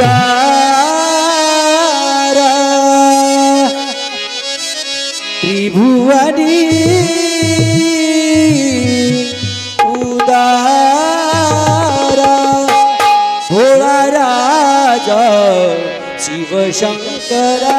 দ্বারা ত্রিভুবনী উদারা। ভোলা রাজা শিব শঙ্করা।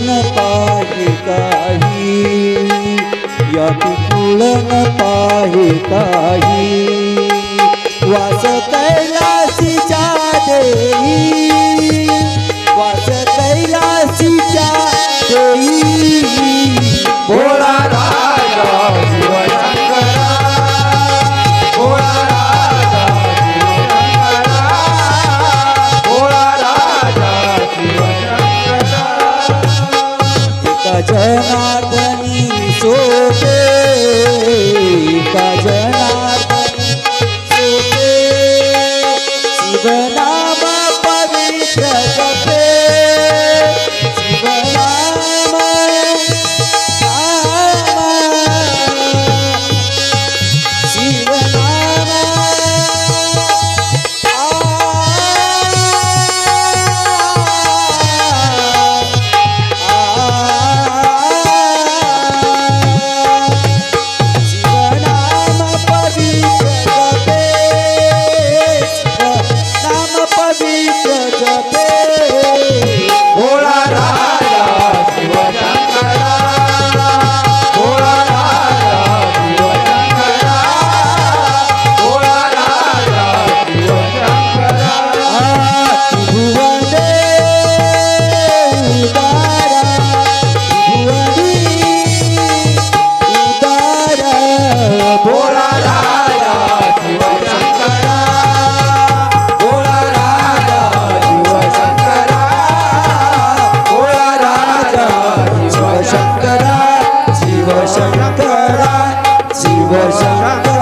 न पाहे काही. या पिकुल न पाहे काही. वास कैलासीच्या देई भजनाथ शिवन शिव शंकरा शिव शंकरा